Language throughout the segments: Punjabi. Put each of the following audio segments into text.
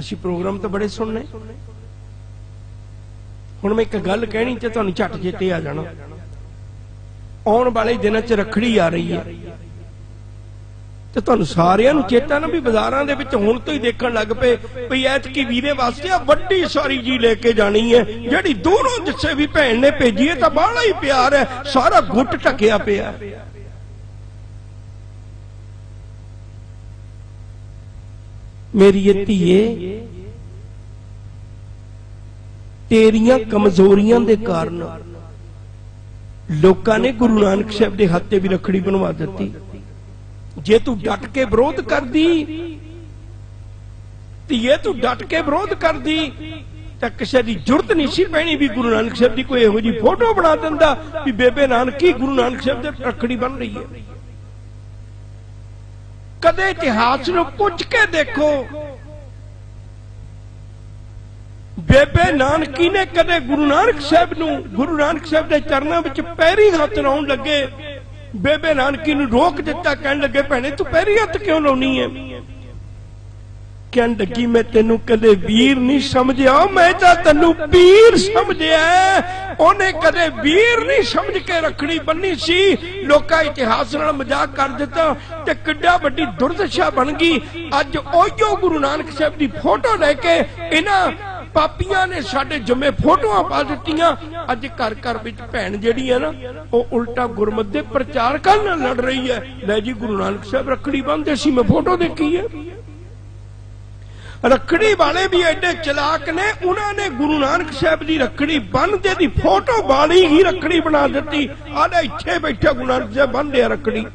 ਅਸੀਂ ਪ੍ਰੋਗਰਾਮ ਤਾਂ ਬੜੇ ਸੁਣਨੇ। ਹੁਣ ਮੈਂ ਇੱਕ ਗੱਲ ਕਹਿਣੀ ਤੇ ਤੁਹਾਨੂੰ ਝਟ ਚੇਤੇ ਆ ਜਾਣਾ। ਆਉਣ ਵਾਲੇ ਦਿਨਾਂ 'ਚ ਰੱਖੜੀ ਆ ਰਹੀ ਹੈ। ਤੇ ਤੁਹਾਨੂੰ ਸਾਰਿਆਂ ਨੂੰ ਚੇਤਾ ਨਾ ਵੀ ਬਾਜ਼ਾਰਾਂ ਦੇ ਵਿੱਚ ਹੁਣ ਤੋਂ ਹੀ ਦੇਖਣ ਲੱਗ ਪਏ ਵੀ ਐਤਕੀ ਵੀਰੇ ਵਾਸਤੇ ਆ ਵੱਡੀ ਸਾਰੀ ਜੀ ਲੈ ਕੇ ਜਾਣੀ ਹੈ। ਜਿਹੜੀ ਦੋਨੋਂ ਜਿੱਸੇ ਵੀ ਭੈਣ ਨੇ ਭੇਜੀ ਹੈ ਤਾਂ ਬਾਹਲਾ ਹੀ ਪਿਆਰ ਹੈ। ਸਾਰਾ ਗੁੱਟ ਢੱਕਿਆ ਪਿਆ। ਮੇਰੀ ਧੀਏ, ਤੇਰੀਆਂ ਕਮਜ਼ੋਰੀਆਂ ਦੇ ਕਾਰਨ ਲੋਕਾਂ ਨੇ ਗੁਰੂ ਨਾਨਕ ਸਾਹਿਬ ਦੇ ਹੱਥ ਤੇ ਵੀ ਰੱਖੜੀ ਬਣਵਾ ਦਿੱਤੀ। ਜੇ ਤੂੰ ਡਟ ਕੇ ਵਿਰੋਧ ਕਰਦੀ, ਧੀਏ ਤੂੰ ਡਟ ਕੇ ਵਿਰੋਧ ਕਰਦੀ, ਤਾਂ ਕਿਸੇ ਦੀ ਜ਼ਰੂਰਤ ਨਹੀਂ ਸੀ ਪੈਣੀ ਵੀ ਗੁਰੂ ਨਾਨਕ ਸਾਹਿਬ ਦੀ ਕੋਈ ਇਹੋ ਜੀ ਫੋਟੋ ਬਣਾ ਦਿੰਦਾ ਵੀ ਬੇਬੇ ਨਾਨਕੀ ਗੁਰੂ ਨਾਨਕ ਸਾਹਿਬ ਦੇ ਰੱਖੜੀ ਬਣ ਰਹੀ ਹੈ। ਕਦੇ ਇਤਿਹਾਸ ਨੂੰ ਕੁੱਝ ਕੇ ਦੇਖੋ। ਬੇਬੇ ਨਾਨਕੀ ਨੇ ਕਦੇ ਗੁਰੂ ਨਾਨਕ ਸਾਹਿਬ ਨੂੰ, ਗੁਰੂ ਨਾਨਕ ਸਾਹਿਬ ਦੇ ਚਰਨਾਂ ਵਿੱਚ ਪੈਰੀ ਹੱਥ ਲਾਉਣ ਲੱਗੇ। ਬੇਬੇ ਨਾਨਕੀ ਨੂੰ ਰੋਕ ਦਿੱਤਾ, ਕਹਿਣ ਲੱਗੇ, ਭੈਣੇ, ਤੂੰ ਪੈਰੀ ਹੱਥ ਕਿਉਂ ਲਾਉਣੀ ਹੈ ਕਹਿਣ ਲੱਗੀ? ਮੈਂ ਤੈਨੂੰ ਕਦੇ ਵੀਰ ਨਹੀਂ ਸਮਝਿਆ। ਮੈਂ ਤਾਂ ਤੈਨੂੰ ਪੀਰ ਸਮਝਿਆ ਉਹਨੇ ਕਦੇ ਵੀਰ ਨਹੀਂ ਸਮਝ ਕੇ ਰੱਖੜੀ ਬੰਨੀ ਸੀ। ਲੋਕਾਂ ਇਤਿਹਾਸ ਨਾਲ ਮਜ਼ਾਕ ਕਰ ਦਿੱਤਾ ਤੇ ਕਿੱਡਾ ਵੱਡੀ ਦੁਰਦਸ਼ਾ ਬਣ ਗਈ। ਅੱਜ ਉਹੋ ਗੁਰੂ ਨਾਨਕ ਸਾਹਿਬ ਦੀ ਫੋਟੋ ਲੈ ਕੇ ਇਹਨਾਂ ਪਾਪੀਆਂ ਨੇ ਸਾਡੇ ਜੰਮੇ ਫੋਟੋਆਂ ਪਾ ਦਿੱਤੀਆਂ। ਅੱਜ ਘਰ ਘਰ ਵਿੱਚ ਭੈਣ ਜਿਹੜੀ ਹੈ ਨਾ, ਉਹ ਉਲਟਾ ਗੁਰਮਤ ਦੇ ਪ੍ਰਚਾਰਕਾਂ ਨਾਲ ਲੜ ਰਹੀ ਹੈ। ਲੈ ਜੀ, ਗੁਰੂ ਨਾਨਕ ਸਾਹਿਬ ਰੱਖੜੀ ਬੰਨਦੇ ਸੀ। ਮੈਂ ਫੋਟੋ ਦੇਖੀ ਹੈ। ਰੱਖੜੀ ਵਾਲੇ ਵੀ ਐਡੇ ਚਲਾਕ ਨੇ, ਉਹਨਾਂ ਨੇ ਗੁਰੂ ਨਾਨਕ ਸਾਹਿਬ ਦੀ ਰੱਖੜੀ ਬੰਨ੍ਹਦੇ ਦੀ ਫੋਟੋ ਵਾਲੀ ਹੀ ਰੱਖੜੀ ਬਣਾ ਦਿੱਤੀ। ਆਲੇ ਇੱਥੇ ਬੈਠਾ ਗੁਰੂ ਨਾਨਕ ਸਾਹਿਬ ਬੰਨਦੇ ਆ ਰੱਖੜੀ।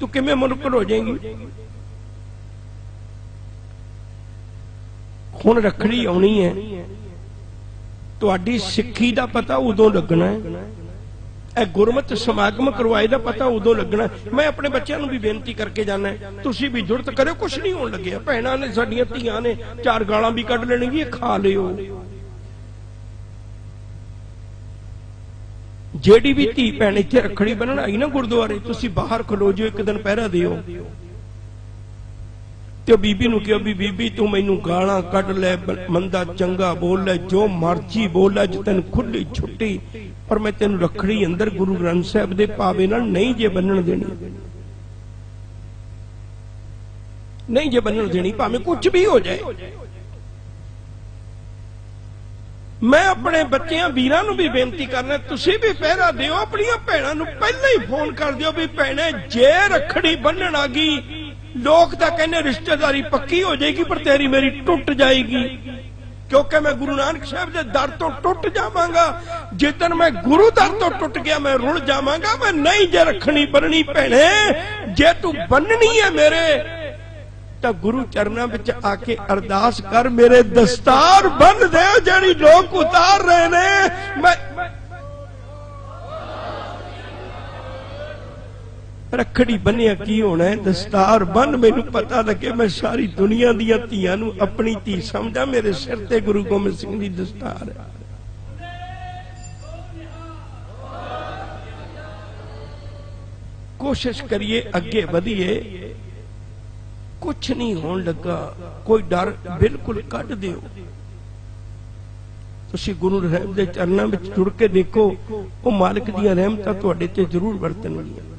ਤੂੰ ਕਿਵੇਂ ਮੁਨਕਰ ਹੋ ਜਾਏਗੀ? ਹੁਣ ਰੱਖੜੀ ਆਉਣੀ ਹੈ। ਤੁਹਾਡੀ ਸਿੱਖੀ ਦਾ ਪਤਾ ਉਦੋਂ ਲੱਗਣਾ ਹੈ। ਇਹ ਗੁਰਮਤ ਸਮਾਗਮ ਕਰਵਾਏ ਦਾ ਪਤਾ ਉਦੋਂ ਲੱਗਣਾ। ਮੈਂ ਆਪਣੇ ਬੱਚਿਆਂ ਨੂੰ ਵੀ ਬੇਨਤੀ ਕਰਕੇ ਜਾਣਾ ਤੁਸੀਂ ਵੀ ਜੁਰਤ ਕਰਿਓ ਕੁਝ ਨਹੀਂ ਹੋਣ ਲੱਗਿਆ। ਭੈਣਾਂ ਨੇ, ਸਾਡੀਆਂ ਧੀਆਂ ਨੇ ਚਾਰ ਗਾਲਾਂ ਵੀ ਕੱਢ ਲੈਣਗੀਆਂ ਖਾ ਲਿਓ। ਜਿਹੜੀ ਵੀ ਧੀ ਭੈਣ ਇੱਥੇ ਰੱਖੜੀ ਬੰਨਣ ਆਈ ਨਾ ਗੁਰਦੁਆਰੇ, ਤੁਸੀਂ ਬਾਹਰ ਖਲੋ ਜਿਓ, ਇੱਕ ਦਿਨ ਪਹਿਰਾ ਦਿਓ। ਤੇ ਉਹ ਬੀਬੀ ਨੂੰ ਕਿਹਾ ਵੀ ਬੀਬੀ ਤੂੰ ਮੈਨੂੰ ਗਾਲਾਂ ਕੱਢ ਲੈ, ਬ- ਮੰਦਾ ਚੰਗਾ ਬੋਲ ਲੈ, ਜੋ ਮਰਜ਼ੀ ਬੋਲ ਲੈ, ਜੇ ਤੈਨੂੰ ਖੁੱਲੀ ਛੁੱਟੀ, ਪਰ ਮੈਂ ਤੈਨੂੰ ਰੱਖੜੀ ਅੰਦਰ ਗੁਰੂ ਗ੍ਰੰਥ ਸਾਹਿਬ ਦੇ ਪਾਵੇ ਨਾਲ ਨਹੀਂ ਜੇ ਬੰਨਣ ਦੇਣੀ। ਨਹੀਂ ਜੇ ਬੰਨਣ ਦੇਣੀ, ਭਾਵੇਂ ਕੁਝ ਵੀ ਹੋ ਜਾਏ। ਮੈਂ ਆਪਣੇ ਬੱਚਿਆਂ, ਵੀਰਾਂ ਨੂੰ ਵੀ ਬੇਨਤੀ ਕਰਨਾ, ਤੁਸੀਂ ਵੀ ਪਹਿਰਾ ਦਿਓ, ਆਪਣੀਆਂ ਭੈਣਾਂ ਨੂੰ ਪਹਿਲਾਂ ਹੀ ਫੋਨ ਕਰ ਦਿਓ ਵੀ ਭੈਣੇ, ਜੇ ਰੱਖੜੀ ਬੰਨਣ ਆ ਗਈ ਲੋਕ ਤਾਂ ਕਹਿੰਦੇ ਰਿਸ਼ਤੇਦਾਰੀ ਪੱਕੀ ਹੋ ਜਾਏਗੀ, ਪਰ ਤੇਰੀ ਮੇਰੀ ਟੁੱਟ ਜਾਏਗੀ। ਕਿਉਂਕਿ ਮੈਂ ਗੁਰੂ ਨਾਨਕ ਸਾਹਿਬ ਦੇ ਦਰ ਤੋਂ ਟੁੱਟ ਜਾਵਾਂਗਾ। ਜਿੱਦਨ ਮੈਂ ਗੁਰੂ ਦਰ ਤੋਂ ਟੁੱਟ ਗਿਆ, ਮੈਂ ਰੁੜ ਜਾਵਾਂਗਾ। ਮੈਂ ਨਹੀਂ ਜੇ ਰੱਖਣੀ ਬੰਨਣੀ ਭੈਣੇ, ਜੇ ਤੂੰ ਬੰਨਣੀ ਹੈ ਮੇਰੇ, ਤਾਂ ਗੁਰੂ ਚਰਨਾਂ ਵਿੱਚ ਆ ਕੇ ਅਰਦਾਸ ਕਰ, ਮੇਰੇ ਦਸਤਾਰ ਬੰਨ ਦੇ, ਜਿਹੜੀ ਲੋਕ ਉਤਾਰ ਰਹੇ ਨੇ। ਰੱਖੜੀ ਬੰਨਿਆ ਕੀ ਹੋਣਾ ਹੈ? ਦਸਤਾਰ ਬੰਨ ਮੈਨੂੰ ਪਤਾ ਲੱਗੇ ਮੈਂ ਸਾਰੀ ਦੁਨੀਆ ਦੀਆਂ ਧੀਆਂ ਨੂੰ ਆਪਣੀ ਧੀ ਸਮਝਾਂ, ਮੇਰੇ ਸਿਰ ਤੇ ਗੁਰੂ ਗੋਬਿੰਦ ਸਿੰਘ ਦੀ ਦਸਤਾਰ ਹੈ। ਕੋਸ਼ਿਸ਼ ਕਰੀਏ ਅੱਗੇ ਵਧੀਏ। ਕੁਛ ਨਹੀਂ ਹੋਣ ਲੱਗਾ। ਕੋਈ ਡਰ ਬਿਲਕੁਲ ਕੱਢ ਦਿਓ। ਤੁਸੀਂ ਗੁਰੂ ਰਹਿਮ ਦੇ ਚਰਨਾਂ ਵਿੱਚ ਜੁੜ ਕੇ ਦੇਖੋ, ਉਹ ਮਾਲਕ ਦੀਆਂ ਰਹਿਮਤਾਂ ਤੁਹਾਡੇ ਤੇ ਜ਼ਰੂਰ ਵਰਤਣਗੀਆਂ।